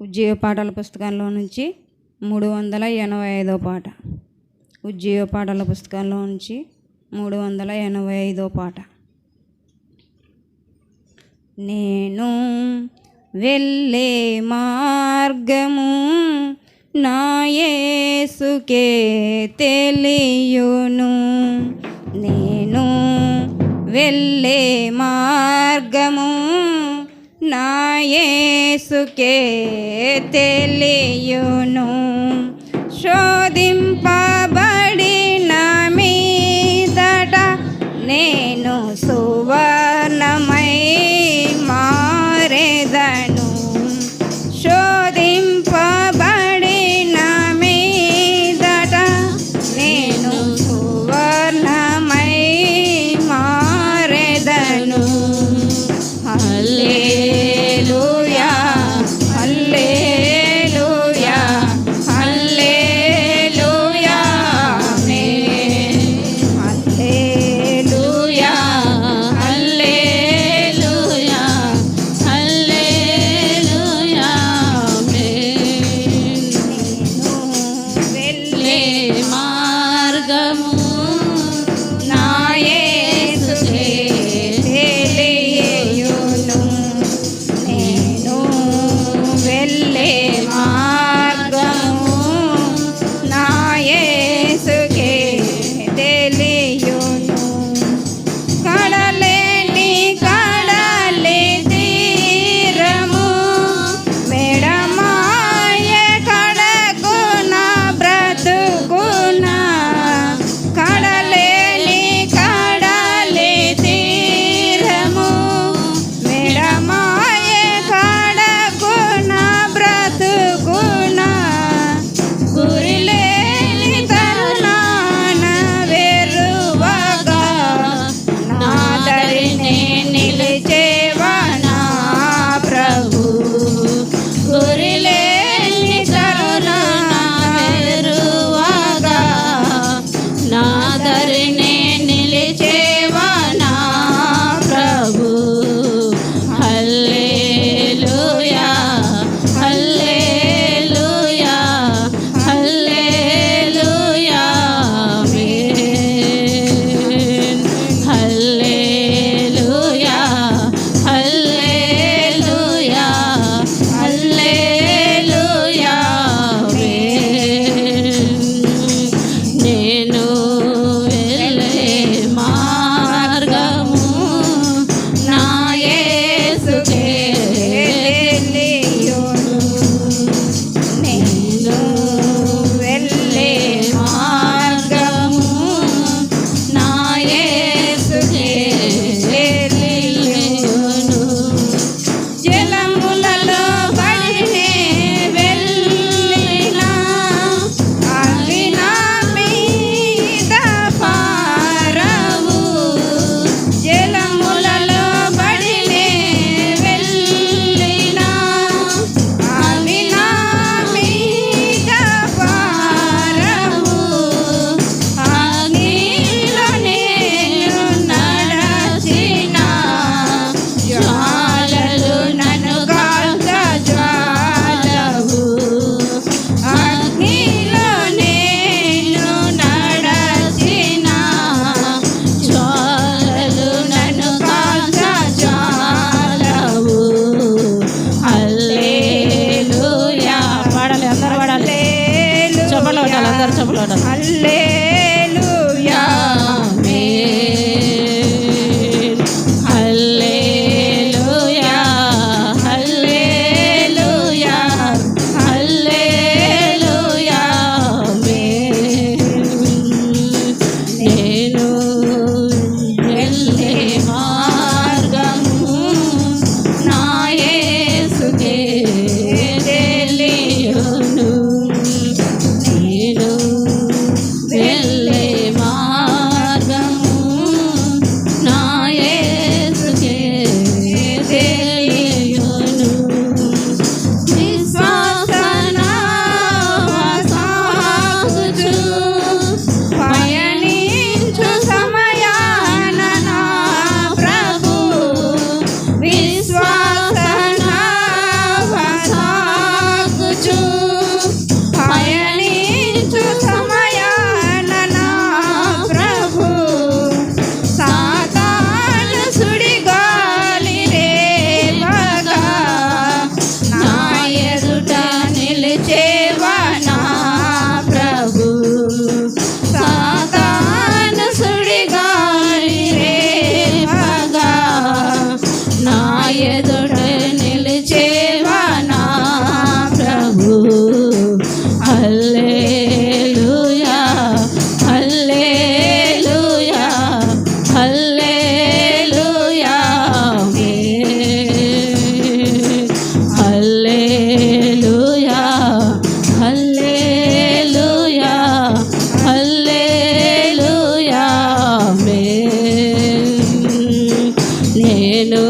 ఉజ్జీవ పాటల పుస్తకంలో నుంచి మూడు వందల ఎనభై ఐదో పాట ఉజ్జీవ పాటల పుస్తకంలో నుంచి మూడు వందల ఎనభై ఐదో పాట నేను వెళ్ళే మార్గము నాయసుకే తెలియును. నేను వెళ్ళే మార్గము ತಿಳಿಸುಕೆ ತೆಲೆಯುನು ಶೋಧಿಂ சொல்லே ఎదుట నిలిచేవానా ప్రభు? Hallelujah hallelujah hallelujah hallelujah hallelujah hallelujah మే. నేను